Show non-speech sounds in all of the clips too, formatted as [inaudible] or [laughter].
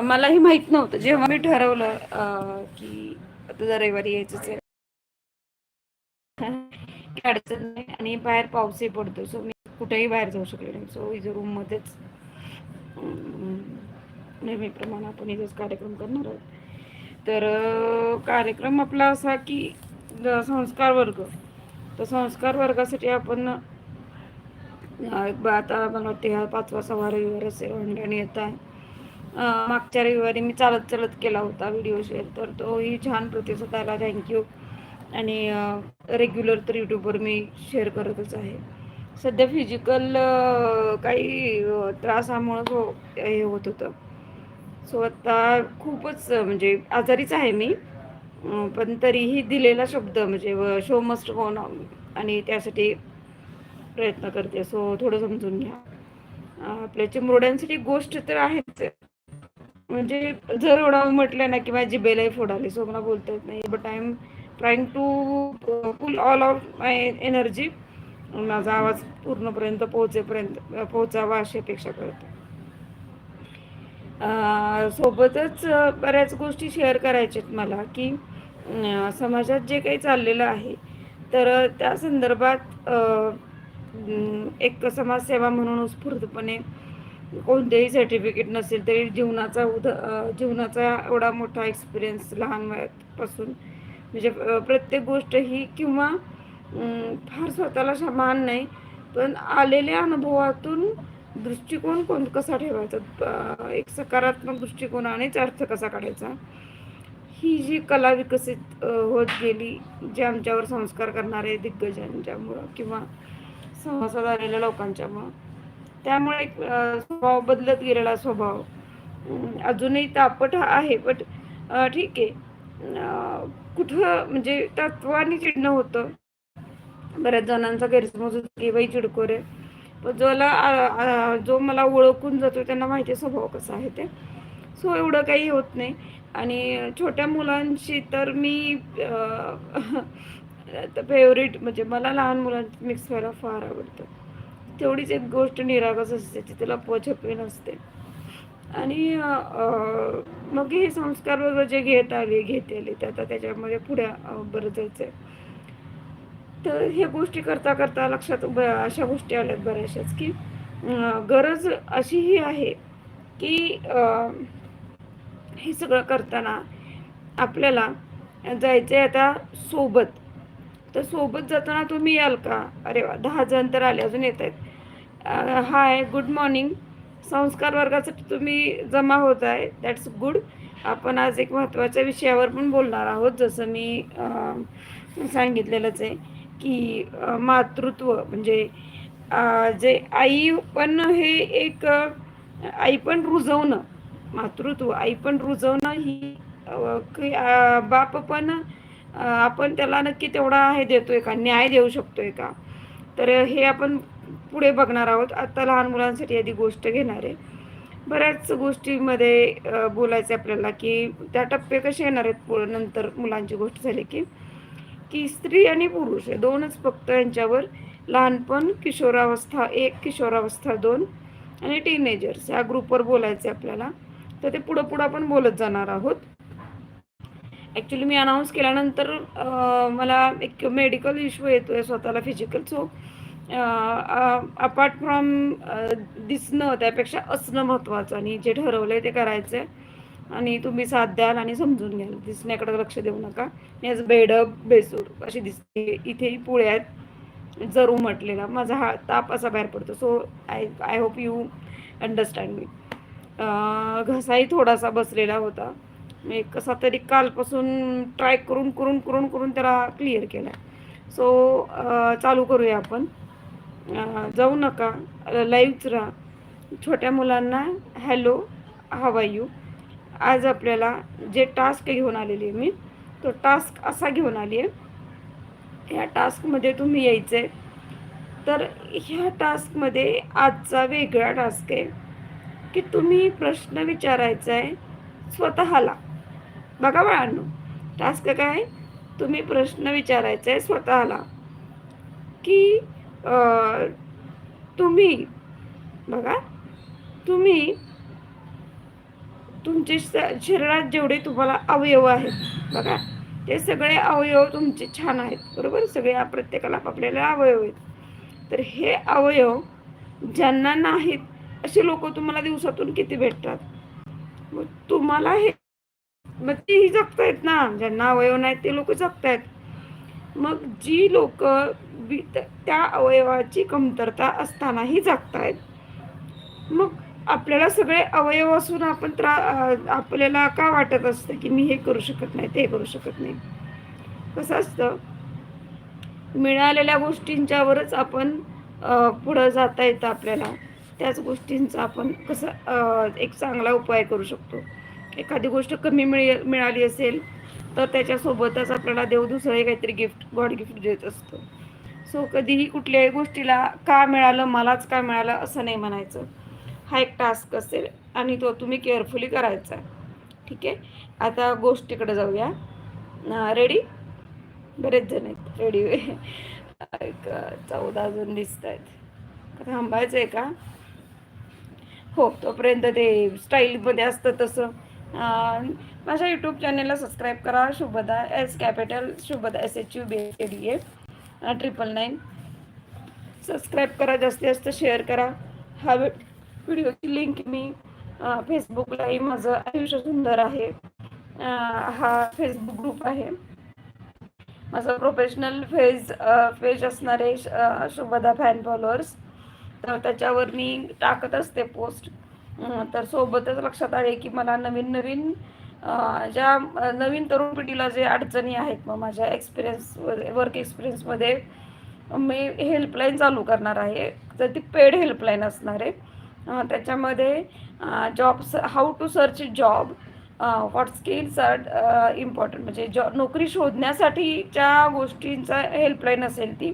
मलाही माहीत नव्हतं. जेव्हा मी ठरवलं की आता रविवारी यायचंच आहे काही अडचण नाही. आणि बाहेर पाऊसही पडतो सो मी कुठेही बाहेर जाऊ शकले नाही. सो इथे रूम मध्येच नेहमीप्रमाणे आपण इथेच कार्यक्रम करणार आहोत. तर कार्यक्रम आपला असा की संस्कार वर्ग. तर संस्कार वर्गासाठी आपण आता मला वाटते हा पाचवा सहा रविवार असेल. ऑनलाईन येत आहे. मागच्या रविवारी मी चालत चालत केला होता व्हिडिओ शेअर तर तोही छान प्रतिसाद आला. थँक्यू आणि रेग्युलर तर यूट्यूबवर मी शेअर करतच आहे. सध्या फिजिकल काही त्रासामुळं हो हे होत होतं. सो आता खूपच म्हणजे आजारीच आहे मी. पण तरीही दिलेला शब्द म्हणजे शो मस्ट होन आणि त्यासाठी प्रयत्न करते. सो थोडं समजून घ्या. आपल्या चिमुरड्यांसाठी गोष्ट तर आहेच. म्हणजे जर एवढं म्हटलं ना की माझी बेलाही फोडाली. सो मला बोलता येत नाही. But I am trying to full all of my energy माझा आवाज पूर्णपर्यंत पोहोचेपर्यंत पोहोचावा अशी अपेक्षा करते. सोबतच बऱ्याच गोष्टी शेअर करायच्यात मला की समाजात जे काही चाललेलं आहे तर त्या संदर्भात एक समाजसेवा म्हणून उत्स्फूर्तपणे कोणतेही सर्टिफिकेट नसेल तरी जीवनाचा उद जीवनाचा एवढा मोठा एक्सपिरियन्स लहान वयापासून. म्हणजे प्रत्येक गोष्ट ही किंवा फार स्वतःला समान नाही पण आलेल्या अनुभवातून दृष्टिकोन कोण कसा ठेवायचा? एक सकारात्मक दृष्टिकोनानेच अर्थ कसा काढायचा? ही जी कला विकसित होत गेली जे आमच्यावर संस्कार करणारे दिग्गजांच्यामुळं किंवा समाजात आलेल्या लोकांच्यामुळं त्यामुळे एक स्वभाव बदलत गेलेला स्वभाव. अजूनही तापट आहे बट ठीक आहे. कुठं म्हणजे तत्वानी चिडणं होतं. बऱ्याच जणांचा गैरसमज केव्हाही की बाई चिडकोरे पण जोला जो मला ओळखून जातो त्यांना माहिती स्वभाव कसा आहे ते. सो एवढं काही होत नाही. आणि छोट्या मुलांशी तर मी फेवरेट [laughs] म्हणजे मला लहान मुलांची मिक्स व्हायला फार आवडतं. तेवढीच एक गोष्ट निरागस असते ती तिला पोछपी नसते. आणि मग हे संस्कार वगैरे जे घेत आले घेत आले ते आता त्याच्यामध्ये पुढे बरं जायचं तर हे गोष्टी करता करता लक्षात अशा गोष्टी आल्यात बऱ्याचशाच की गरज अशीही आहे की हे सगळं करताना आपल्याला जायचं आहे आता सोबत. तर सोबत जाताना तुम्ही याल का? अरे वा दहा जण तर आले अजून येत आहेत हाय गुड मॉर्निंग संस्कार वर्गासाठी तुम्ही जमा होत आहे. दॅट्स गुड आपण आज एक महत्त्वाच्या विषयावर पण बोलणार आहोत. जसं मी सांगितलेलंच आहे की मातृत्व म्हणजे जे आई पण हे एक आई पण रुजवणं मातृत्व आई पण रुजवणं ही बाप पण आपण त्याला नक्की तेवढा हे देतोय का न्याय देऊ शकतोय का? तर हे आपण पुढे बघणार आहोत. आता लहान मुलांसाठी आधी गोष्ट घेणार आहे. बऱ्याच गोष्टीमध्ये बोलायचं आपल्याला की त्या टप्पे कसे येणार आहेत पुढे नंतर मुलांची गोष्ट झाली की की स्त्री आणि पुरुष हे दोनच फक्त यांच्यावर लहानपण किशोरावस्था एक किशोरावस्था दोन आणि टीनेजर्स या ग्रुपवर बोलायचे आपल्याला. तर ते पुढं पुढं आपण बोलत जाणार आहोत. ॲक्च्युली मी अनाऊन्स केल्यानंतर मला एक मेडिकल इश्यू येतो आहे स्वतःला फिजिकल सो अपार्ट फ्रॉम दिसणं त्यापेक्षा असणं महत्त्वाचं आणि जे ठरवलं आहे ते करायचं आहे आणि तुम्ही साथ द्याल आणि समजून घ्याल. दिसण्याकडे लक्ष देऊ नका. याच बेडप बेसूर अशी दिसते. इथेही पुळे आहेत. जरू म्हटलेला. माझा हा ताप असा बाहेर पडतो. So I I hope you understand मी घसाही थोडासा बसलेला होता. मी कसा तरी कालपासून ट्राय करून करून करून करून त्याला क्लिअर केला सो चालू करूया आपण. जाऊ नका. लाईव्हच राहा. छोट्या मुलांना हॅलो हवा यू आज आपल्याला जे टास्क घेऊन आलेली आहे मी तो टास्क असा घेऊन आली आहे. ह्या टास्कमध्ये तुम्ही यायचं आहे तर ह्या टास्कमध्ये आजचा वेगळा टास्क आहे की तुम्ही प्रश्न विचारायचा आहे स्वतःला. बघा बाळांनो टास्क काय? तुम्ही प्रश्न विचारायचा आहे स्वतःला की तुम्ही बघा तुम्ही तुमचे श- शरीरात जेवढे तुम्हाला अवयव आहेत बघा ते सगळे अवयव तुमचे छान आहेत बरोबर? सगळे प्रत्येकाला आपल्याला अवयव आहेत. तर हे अवयव ज्यांना नाहीत असे लोक तुम्हाला दिवसातून किती भेटतात? मग तुम्हाला हे मग तेही जगतायत ना? ज्यांना अवयव नाहीत ते लोक जगतायत. मग जी लोक त्या अवयवाची कमतरता असतानाही जागतायत. मग आपल्याला सगळे अवयव असून आपण त्रा आपल्याला का वाटत असतं की मी हे करू शकत नाही ते करू शकत नाही? कसं असतं? मिळालेल्या गोष्टींच्यावरच आपण पुढं जाता येतं आपल्याला. त्याच गोष्टींचा आपण कसं एक चांगला उपाय करू शकतो. एखादी गोष्ट कमी मिळ मिळाली असेल तर त्याच्यासोबतच आपल्याला देव दुसरं काहीतरी गिफ्ट गॉड गिफ्ट देत असतो. सो कधीही कुठल्याही गोष्टीला का मिळालं मलाच का मिळालं असं नाही म्हणायचं. हा एक टास्क असेल आणि तो तुम्ही केअरफुली करायचा ठीक आहे? आता गोष्टीकडे जाऊया. रेडी बरेच जण आहेत. रेडी [laughs] एक चौदा जण दिसत आहेत. थांबायचं आहे का? हो तोपर्यंत ते स्टाईलमध्ये असतं तसं. माझ्या यूट्यूब चॅनेलला सबस्क्राईब करा. Shubhada S capital Shubhada S H U B A D A triple nine subscribe करा जास्तीत जास्त शेअर करा. हा व्हिडिओची लिंक मी फेसबुकलाही माझं आयुष्य सुंदर आहे. हा फेसबुक ग्रुप आहे. माझं प्रोफेशनल फेज पेज असणारे शुभदा फॅन फॉलोअर्स तर त्याच्यावर मी टाकत असते पोस्ट तर सोबतच लक्षात आले की मला नवीन नवीन ज्या नवीन तरुण पिढीला जे अडचणी आहेत मग माझ्या एक्सपिरियन्स वर्क एक्सपिरियन्समध्ये मी हेल्पलाईन चालू करणार आहे. तर ती पेड हेल्पलाईन असणार आहे त्याच्यामध्ये त्याच्यामध्ये jobs how to search job what skills are important म्हणजे जॉ नोकरी शोधण्यासाठीच्या गोष्टींचा हेल्पलाईन असेल ती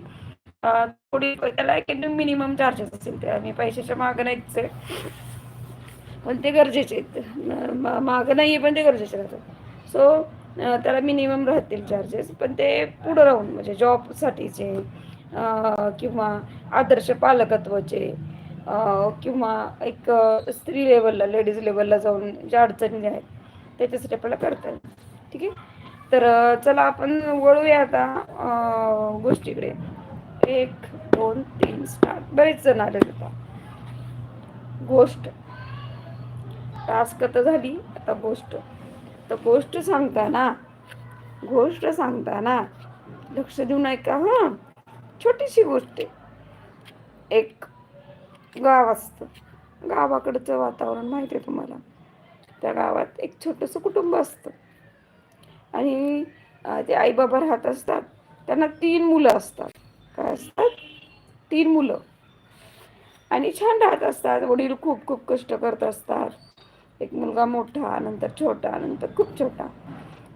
थोडी त्याला एक मिनिमम चार्जेस असेल ते आम्ही पैशाच्या मागं नाहीच आहे. पण ते गरजेचे आहेत. मा- मागं नाही आहे पण ते गरजेचे राहतात. सो त्याला मिनिमम राहतील चार्जेस पण ते पुढं राहून म्हणजे जॉबसाठीचे किंवा आदर्श पालकत्वाचे किंवा एक स्त्री लेवलला लेडीज लेवलला जाऊन ज्या अडचणी आहेत त्याच्यासाठी आपल्याला करता येईल. ठीक आहे? तर चला आपण वळूया आता गोष्टीकडे. एक दोन तीन स्टार्ट बरेच जण आले आता गोष्ट. टास्क तर झाली आता गोष्ट. तर गोष्ट सांगताना गोष्ट सांगताना लक्ष देऊन ऐका हा. छोटीशी गोष्ट आहे. एक गाव असतं. गावाकडचं वातावरण माहिती आहे तुम्हाला. त्या गावात एक छोटंसं कुटुंब असतं. आणि ते आईबाबा राहत असतात त्यांना तीन मुलं असतात. काय असतात? तीन मुलं. आणि छान राहत असतात. वडील खूप खूप कष्ट करत असतात. एक मुलगा मोठा नंतर छोटा नंतर खूप छोटा.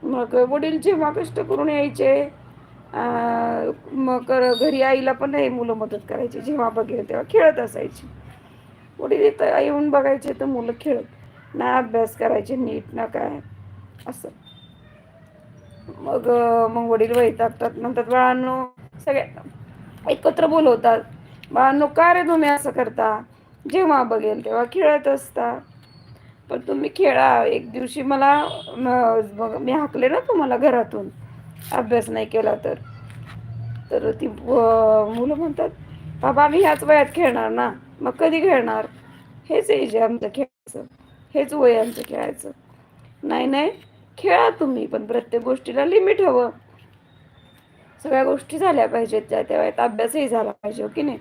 मग वडील जेव्हा कष्ट करून यायचे मग घरी आईला पण नाही मुलं मदत करायची जेव्हा बघेल तेव्हा खेळत असायची. वडील इथं येऊन बघायचे तर मुलं खेळत ना अभ्यास करायचे नीट ना काय? असं. मग मग वडील वैतागतात नंतर बाळांनो सगळ्या एकत्र बोलवतात. बाळांनो का रे तुम्ही असं करता? जेव्हा बघेल तेव्हा खेळत असता. पण तुम्ही खेळा. एक दिवशी मला मी हाकले ना तुम्हाला घरातून. अभ्यास नाही केला तर. तर ती मुलं म्हणतात बाबा आम्ही ह्याच वयात खेळणार ना. मग कधी खेळणार? हेच एज आहे आमचं खेळायचं. हेच वय आमचं खेळायचं. नाही नाही खेळा तुम्ही पण प्रत्येक गोष्टीला लिमिट हवं. सगळ्या गोष्टी झाल्या पाहिजेत त्या त्या वयात अभ्यासही झाला पाहिजे हो की नाही?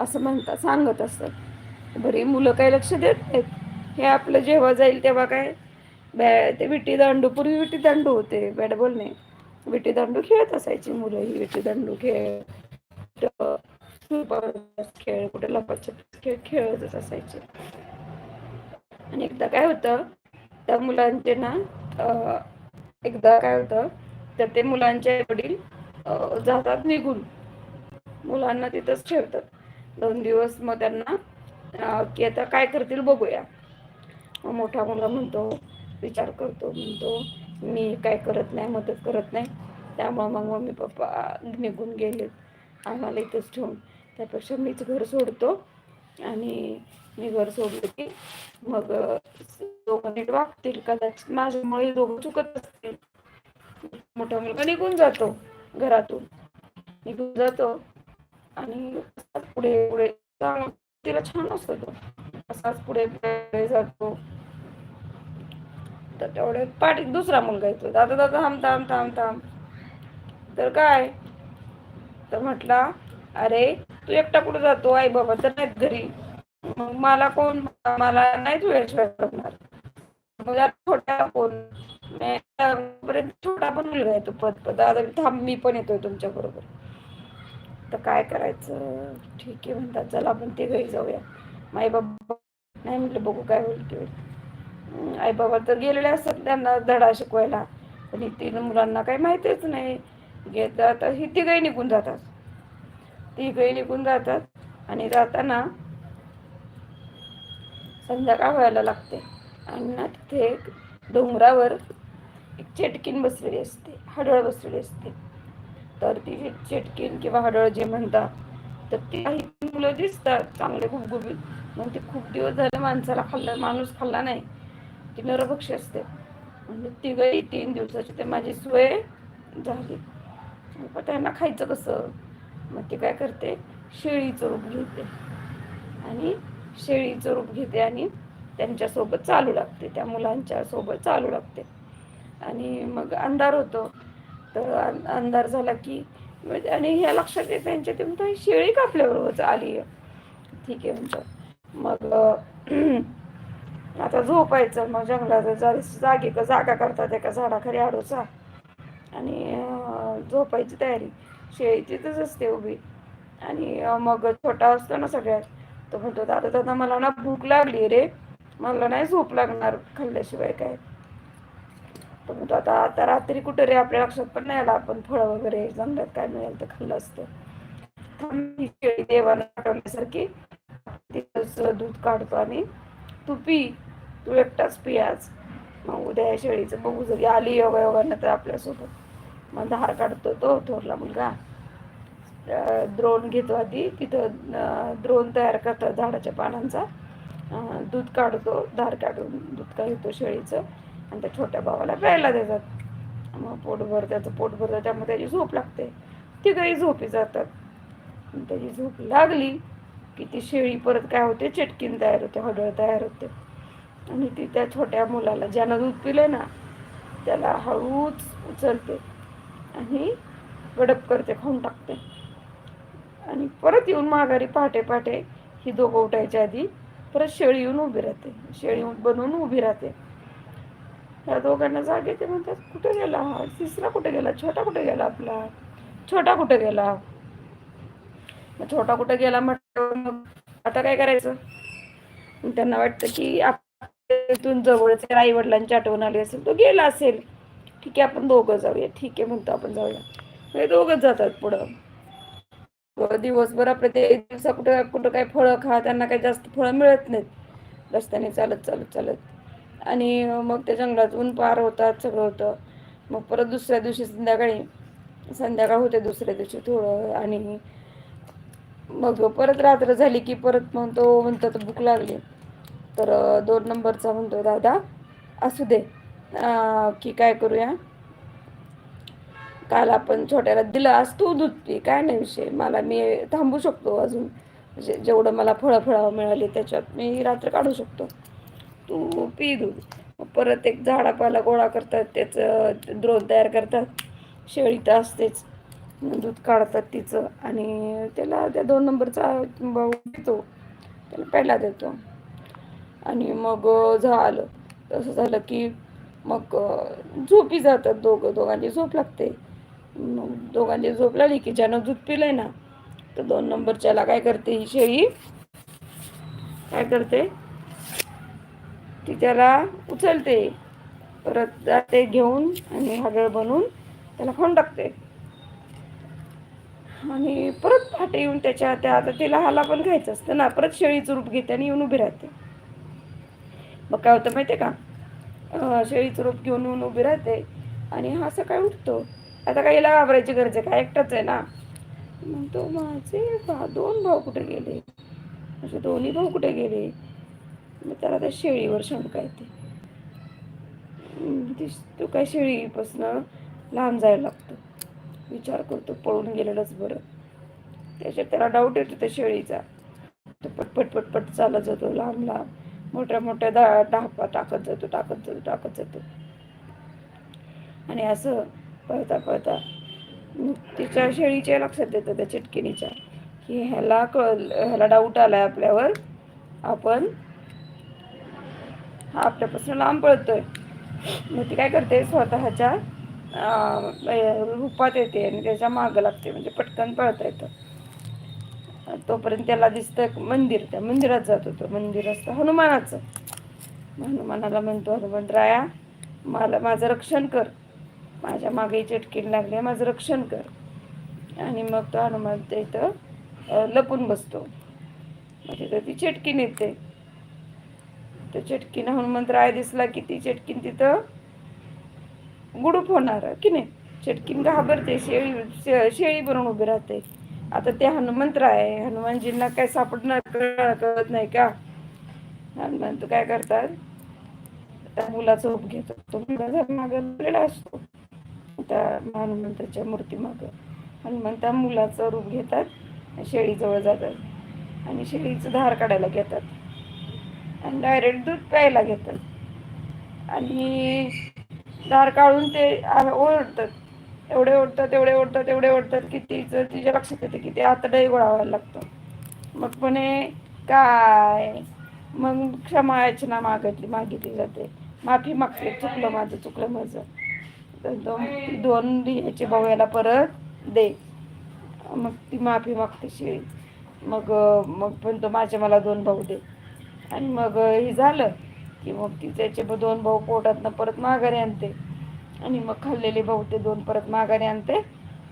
असं म्हणतात सांगत असतात. बरी मुलं काही लक्ष देत नाहीत. हे आपलं जेव्हा जाईल तेव्हा काय? बॅ ते विटीदांडू पूर्वी विटीदांडू होते बॅट बॉल नाही. विटीदांडू खेळत असायची मुलं ही विटीदांडू खेळ खेळ कुठे लपाछपी खेळ खेळतच असायचे. आणि एकदा काय होतं त्या मुलांचे ना एकदा काय होतं तर ते मुलांचे वडील जातात निघून. मुलांना तिथंच ठेवतात. दोन दिवस मग त्यांना की आता काय करतील बघूया. मोठा मुलगा म्हणतो विचार करतो म्हणतो मी काय करत नाही मदत करत नाही. त्यामुळं मग मम्मी पप्पा निघून गेलेत आम्हाला इथंच ठेवून. त्यापेक्षा मीच घर सोडतो. आणि मी घर सोडलं की मग दोघं नीट वागतील कदाचित. माझ्यामुळे दोघं चुकत असतील. मोठा मुलगा निघून जातो घरातून. निघून जातो आणि पुढे पुढे तिला छान असतो तो. असाच पुढे पुढे जातो. तर तेवढ्यात पाठी दुसरा मुलगा येतो. दादा दादा थांब थांब थांब थांब. तर काय? तर म्हटला अरे तू एकटा कुठे जातो? आई बाबा तर नाहीत घरी. मग मला कोण? मला नाही तू याशिवाय करणार मग छोटा कोण? छोटा पण मुलगा येतो पद पद दादा थांब मी पण येतोय तुमच्या बरोबर. तर काय करायचं? ठीक आहे म्हणतात चला आपण ते घरी जाऊया. माई बाबा नाही म्हटलं बघू काय होईल की होईल. आई बाबा तर गेलेले असतात त्यांना धडा शिकवायला. पण ही तीन मुलांना काही माहितीच नाही. घेत जातात ही तिघही निघून जातात. तिघही निघून जातात आणि जाताना संध्याकाळ व्हायला लागते. आणि ना तिथे एक डोंगरावर एक चेटकीन बसलेली असते हडळ बसलेली असते. तर ती चेटकीन किंवा हडळ जे म्हणतात तर ती काही मुलं दिसतात चांगले गुबगुबीत. मग ते खूप दिवस झाले माणसाला खाल्ला माणूस खाल्ला नाही. ती नरभक्षी असते. म्हणजे तिघही तीन दिवसाची ते माझी सोय झाली. पण त्यांना खायचं कसं? मग ती काय करते? शेळीचं रूप घेते. आणि शेळीचं रूप घेते आणि त्यांच्यासोबत चालू लागते. त्या मुलांच्या सोबत चालू लागते. आणि मग अंधार होतो. तर अं- अंधार झाला की म्हणजे, आणि ह्या लक्षात येत त्यांच्या ते म्हणतात, शेळी कापल्याबरोबरच आली आहे. ठीक आहे म्हणतात मग [clears throat] आता झोपायचं मग जंगलात जागी जागे का जागा करतात एका झाडाखाली आडोचा. आणि झोपायची तयारी. शेळी तिथंच असते उभी. आणि मग छोटा असतो ना सगळ्यात तो म्हणतो दादा दादा मला ना भूक लागली रे. मला नाही झोप लागणार खाल्ल्याशिवाय काय. तो म्हणतो आता आता रात्री कुठं रे? आपल्या लक्षात पण नाही आला आपण फळं वगैरे जंगलात काय मिळेल तर खाल्लं असतं. देवाला आठवण्यासारखी तिथंच दूध काढतो आणि तू पी तू एकटाच पी आज. मग उद्या या शेळीचं बघू जरी आली योगा योगानं तर आपल्यासोबत. मग धार काढतो तो थोरला मुलगा. द्रोण घेतो आधी तिथं द्रोण तयार करतात झाडाच्या पानांचा. दूध काढतो धार काढून दूध काढतो शेळीचं. आणि त्या छोट्या भावाला प्यायला देतात. मग पोटभर त्याचं पोट भरतं त्यामुळे त्याची झोप लागते. ती काही झोपी जातात. त्याची झोप लागली की ती शेळी परत काय होते चिटकीन तयार होते हडळ तयार होते. आणि ती त्या छोट्या मुलाला ज्यानं दूध पिले ना त्याला हळूच उचलते आणि गडप करते खाऊन टाकते. आणि परत येऊन माघारी पहाटे पहाटे ही दोघं उठायच्या आधी परत शेळी येऊन उभी राहते. शेळी बनवून उभी राहते. ह्या दोघांना जागे ते म्हणतात कुठे गेला? हा तिसरा कुठे गेला? छोटा कुठे गेला आपला? छोटा कुठे गेला? मग छोटा कुठे गेला म्हटलं मग आता काय करायचं? त्यांना वाटतं की इथून जवळच आई वडिलांची आठवण आली असेल तो गेला असेल. ठीक आहे आपण दोघं जाऊया. ठीक आहे म्हणतो आपण जाऊया. हे दोघंच जातात पुढं. दिवसभर आपल्या ते दिवसा कुठं कुठं काही फळं खा त्यांना काही जास्त फळं मिळत नाहीत. रस्त्याने चालत चालत चालत. आणि मग त्या जंगलातून पार होतात सगळं होतं. मग परत दुसऱ्या दिवशी संध्याकाळी संध्याकाळ होते दुसऱ्या दिवशी थोडं. आणि मग परत रात्र झाली की परत मग तो म्हणतो म्हणतात भूक लागली. तर दोन नंबरचा म्हणतो दादा असू दे. की काय करूया? काल आपण छोट्याला दिलं आज तू दूध पी. काय नाही विषय. मला मी थांबू शकतो अजून. म्हणजे जेवढं मला फळं फळं मिळाली त्याच्यात मी रात्र काढू शकतो. तू पी दूध. मग परत एक झाडापाला गोळा करतात त्याचं द्रोण तयार करतात. शेळी तर असतेच. दूध काढतात तिचं आणि त्याला त्या दोन नंबरचा भाऊ देतो. त्याला प्यायला देतो. आणि मग झालं. तसं झालं की मग झोपी जातात दोघं. दोघांची झोप लागते. मग दोघांची झोप लागली की ज्यानं दूध पिलंय ना तर दोन नंबरच्याला काय करते ही शेळी? काय करते? ती त्याला उचलते. परत जाते घेऊन आणि हडळ बनवून त्याला खाऊन टाकते. आणि परत फाटे येऊन त्याच्या त्या आता तिला हाला पण खायचं असतं ना. परत शेळीचं रूप घेते आणि येऊन उभी राहते. मग काय होतं माहिती आहे का शेळीचं रूप घेऊन येऊन उभी राहते आणि हा सकाळी उठतो. आता काही हिला घाबरायची गरज आहे का? एकटाच आहे ना. मग तो माझे भा दोन भाऊ कुठे गेले? असे दोन्ही भाऊ कुठे गेले? मग त्याला त्या शेळीवर शंका येते. ती तो काय शेळीपासनं लांब जायला लागतो. विचार करतो पळून गेलेलंच बरं. त्याच्यात त्याला डाऊट येतो त्या शेळीचा. तो पटपट पटपट चालत जातो लांब लांब. मोठ्या मोठ्या दा ढापा टाकत जातो टाकत जातो टाकत जातो. आणि असं पळता पळता मग तिच्या शेळीच्या लक्षात येतं त्या चिटकिणीच्या की ह्याला कळ ह्याला डाऊट आलाय आपल्यावर. आपण हा आपल्यापासून लांब पळतोय. मग ती काय करते स्वतःच्या रूपात येते आणि त्याच्या मागं लागते म्हणजे पटकन पळता येतं. तोपर्यंत त्याला दिसतं एक मंदिर त्या मंदिरात जात होतं. मंदिर असतं हनुमानाचं. हनुमानाला म्हणतो हनुमंतराया मला माझं रक्षण कर. माझ्या मागे चटकीन लागले माझं रक्षण कर. आणि मग तो हनुमान इथं लपून बसतो. म्हणजे तिथं ती चटकीन येते त्या चटकीनं हनुमंतराय दिसला की ती चटकीन तिथं गुडूप होणार की नाही? चटकीन घाबरते शेळी शे- शेळी बनून उभी राहते. आता ते हनुमंतराय हनुमानजींना काय सापडणार कळ- कळत नाही का? हनुमंत काय करतात? त्या मुलाचं रूप घेतात. तो मुलगा मागलेला असतो त्या हनुमंताच्या मूर्ती माग हनुमंता मुलाचं रूप घेतात शेळीजवळ जातात आणि शेळीचं धार काढायला घेतात आणि डायरेक्ट दूध प्यायला घेतात. आणि धार काढून ते ओढतात ओरडतात. एवढे ओढतात एवढे ओढतात एवढे ओढतात की तिचं तिच्या लक्षात येते की ते आतडही गोळावायला लागतं. मग म्हणे काय? मग क्षमा याचना मागितली मागितली जाते. माफी मागते चुकलं माझं चुकलं माझं. तर दोन दोन ह्याचे भाऊ याला परत दे. मग ती माफी मागते शेळी मग मग पण तो माझे मला दोन भाऊ दे. आणि मग हे झालं. की मग ती त्याचे दोन भाऊ पोटातनं परत माघारी आणते. आणि मग खाल्लेले भाऊ ते दोन परत माघारी आणते.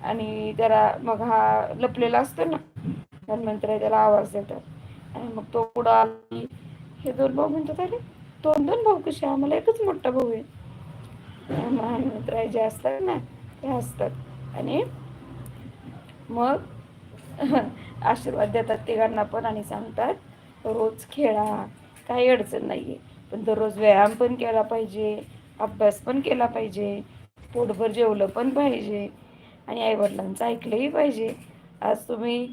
आणि त्याला मग हा लपलेला असतो ना हनुमंतराय त्याला आवाज देतात. आणि मग तो पुढं हे दोन भाऊ म्हणतात अरे दोन दोन भाऊ कसे? आम्हाला एकच मोठा भाऊ आहे. मग हनुमंतराय जे असतात ना ते असतात. आणि मग [laughs] आशीर्वाद देतात तिघांना पण आणि सांगतात रोज खेळा काही अडचण नाही आहे पण दररोज व्यायाम पण केला पाहिजे अभ्यास पण केला पाहिजे पोटभर जेवलं पण पाहिजे आणि आईवडिलांचं ऐकलंही पाहिजे. आज तुम्ही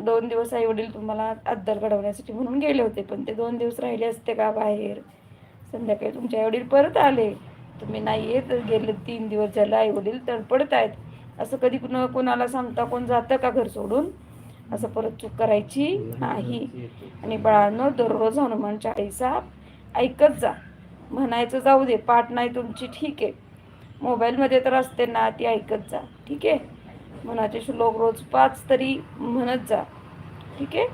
दोन दिवस आईवडील तुम्हाला अद्दल घडवण्यासाठी म्हणून गेले होते पण ते दोन दिवस राहिले असते का बाहेर? संध्याकाळी तुमचे आईवडील परत आले. तुम्ही नाही येत गेले तीन दिवस झाले आईवडील तडपडत आहेत. असं कधी कुणा कोणाला सांगता कोण जातं का घर सोडून? असं परत चूक करायची नाही आणि बाळांनो दररोज हनुमान चाळीसा ऐकत जा. म्हणायचं जाऊ दे पाठ नाही तुमची ठीक आहे. मोबाईलमध्ये तर असते ना ती ऐकत जा ठीक आहे. मनाचे श्लोक रोज पाच तरी म्हणत जा ठीक आहे.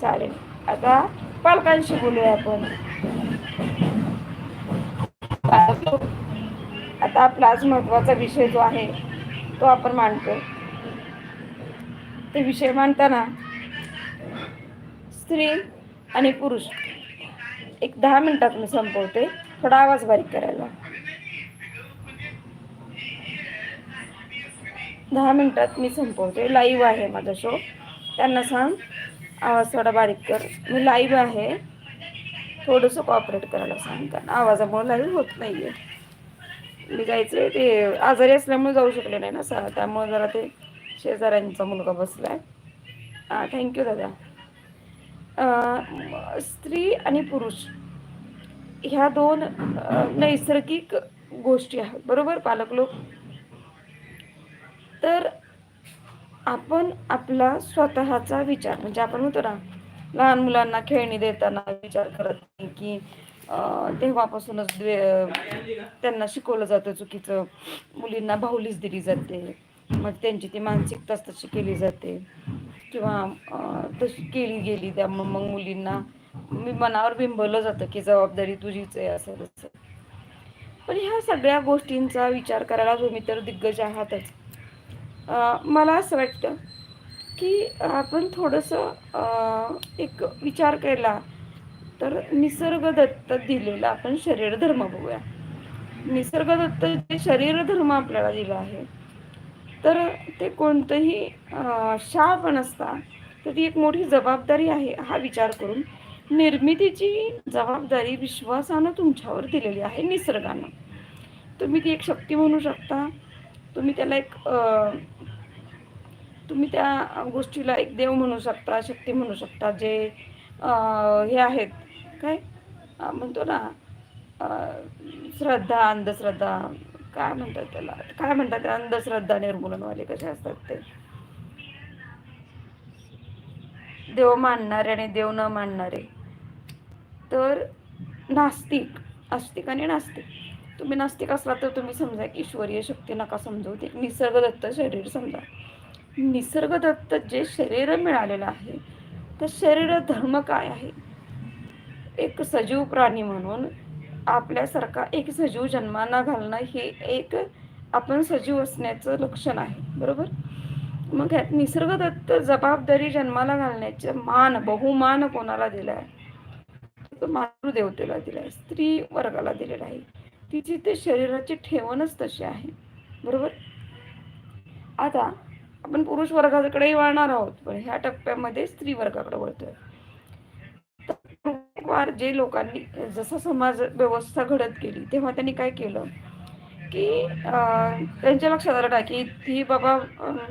चालेल. आता पालकांशी बोलूया आपण. आता आपला आज महत्त्वाचा विषय जो आहे तो आपण मांडतो ते विषय मांडताना स्त्री आणि पुरुष एक दहा मिनिटात मी संपवते. थोडा आवाज बारीक करायला. दहा मिनिटात मी संपवते. लाईव्ह आहे माझा शो त्यांना सांग आवाज थोडा बारीक कर. मी लाईव्ह आहे. थोडंसं कॉपरेट करायला सांग. कारण आवाजामुळे लाईव्ह होत नाही आहे मी जायचं ते आजारी असल्यामुळे जाऊ शकले नाही ना सर. त्यामुळे जरा ते शेजाऱ्यांचा मुलगा बसलाय. हां थँक्यू दादा. स्त्री आणि पुरुष ह्या दोन नैसर्गिक गोष्टी आहेत. बरोबर पालक लोक तर आपण आपला स्वतःचा विचार म्हणजे आपण म्हणतो ना लहान मुलांना खेळणी देताना विचार करत नाही की तेव्हापासूनच त्यांना शिकवलं जातं चुकीचं. मुलींना बाहुलीच दिली जाते. मग त्यांची ती मानसिकताच तशी केली जाते. किंवा तशी केली गेली त्यामुळे मग मुलींना मी मनावर बिंबवलं जातं की जबाबदारी तुझीच आहे असं तसं. पण ह्या सगळ्या गोष्टींचा विचार करायला तुम्ही तर दिग्गज आहातच. मला असं वाटतं की आपण थोडंसं एक विचार केला तर निसर्गदत्त दिलेला आपण शरीरधर्म बघूया. निसर्गदत्त जे शरीरधर्म आपल्याला दिला आहे तर ते कोणतंही शाप नसता. तर ती एक मोठी जबाबदारी आहे हा विचार करून. निर्मितीची जबाबदारी विश्वासानं तुमच्यावर दिलेली आहे निसर्गानं. तुम्ही ती एक शक्ती म्हणू शकता. तुम्ही त्याला एक तुम्ही त्या गोष्टीला एक देव म्हणू शकता शक्ती म्हणू शकता जे हे आहेत. काय? म्हणतो ना श्रद्धा अंधश्रद्धा. काय म्हणतात त्याला? काय म्हणतात अंधश्रद्धा निर्मूलनवाले कसे असतात ते? देव मानणारे आणि देव न मानणारे. तर नास्तिक आस्तिक आणि नास्तिक. तुम्ही नास्तिक असला तर तुम्ही समजा की ईश्वरीय शक्ती नका समजू. ते निसर्गदत्त शरीर समजा. निसर्गदत्त जे शरीर मिळालेलं आहे तर शरीर धर्म काय आहे? एक सजीव प्राणी म्हणून आपल्यासारखा एक सजीव जन्माला घालणं हे एक आपण सजीव असण्याचं लक्षण आहे बरोबर? मग ह्यात निसर्गदत्त जबाबदारी जन्माला घालण्याचे मान बहुमान कोणाला दिलाय? तो मातृदेवतेला दिलाय स्त्री वर्गाला दिलेला आहे. तिची ते शरीराची ठेवणच तशी आहे बरोबर? आता आपण पुरुष वर्गाकडे वळणार आहोत पण ह्या टप्प्यामध्ये स्त्री वर्गाकडे वळतोय. वार जे लोकांनी जसं समाज व्यवस्था घडत गेली तेव्हा त्यांनी काय केलं? की त्यांच्या लक्षात आलं की ती बाबा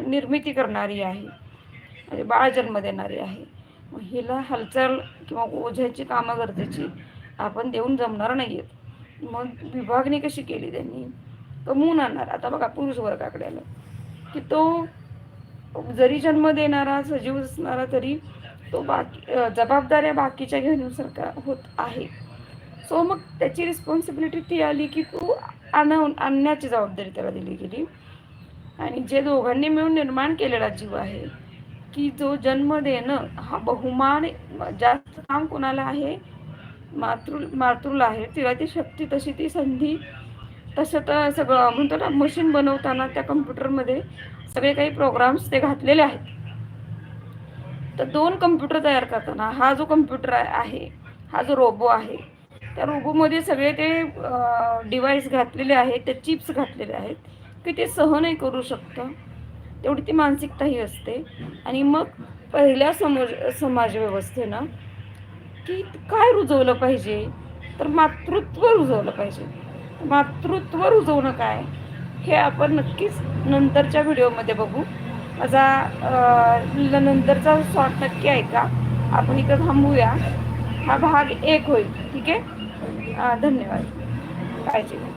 निर्मिती करणारी आहे. म्हणजे बाळ जन्म देणारी आहे. मग हिला हालचाल किंवा ओझ्याची कामं गरजेची आपण देऊन जमणार नाही आहेत मग विभागणी कशी केली त्यांनी? कमवून आणणार. आता बघा पुरुष वर्गाकडे आलं. की तो जरी जन्म देणारा सजीव असणारा तरी तो बाकी जबाबदाऱ्या बाकीच्या घेण्यासारखा होत आहे. सो मग त्याची रिस्पॉन्सिबिलिटी ती आली की तू आणून आणण्याची जबाबदारी त्याला दिली गेली. आणि जे दोघांनी मिळून निर्माण केलेला जीव आहे की जो जन्म देणं हा बहुमान जास्त काम कोणाला आहे मातृ मातृला आहे तिला ती शक्ती तशी ती संधी तसं तर सगळं म्हणतो ना मशीन बनवताना त्या कम्प्युटरमध्ये सगळे काही प्रोग्राम्स ते घातलेले आहेत. तर दोन कम्प्युटर तयार करताना हा जो कम्प्युटर आहे हा जो रोबो आहे त्या रोबोमध्ये सगळे ते डिवाइस घातलेले आहेत ते चिप्स घातलेले आहेत की ते सहनही करू शकतं. तेवढी ती मानसिकताही असते. आणि मग पहिल्या समज समाजव्यवस्थेनं की काय रुजवलं पाहिजे? तर मातृत्व रुजवलं पाहिजे. मातृत्व रुजवणं काय? हे आपण नक्कीच नंतरच्या व्हिडिओमध्ये बघू. माझा नंतरचा शॉर्ट नक्की ऐका. आपण इथं थांबूया. हा भाग एक होईल. ठीक आहे? धन्यवाद. काळजी घ्या.